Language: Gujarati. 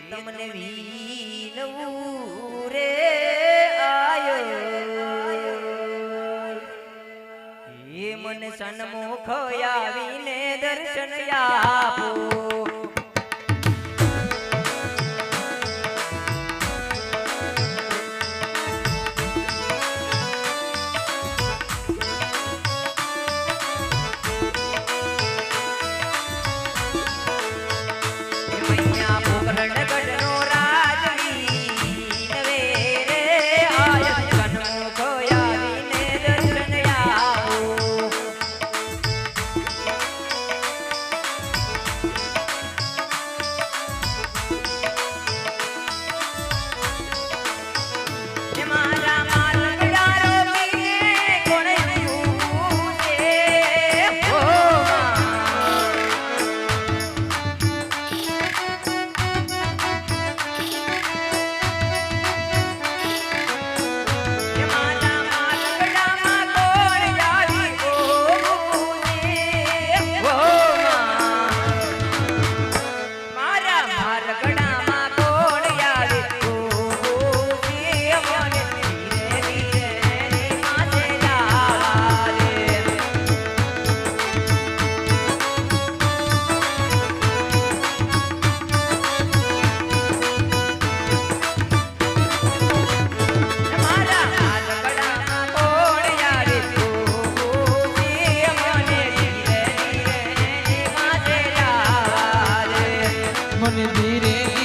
તમને વીનવું રે આયો. એ મને સન્મુખ આવીને દર્શન આપો. মন ধীরে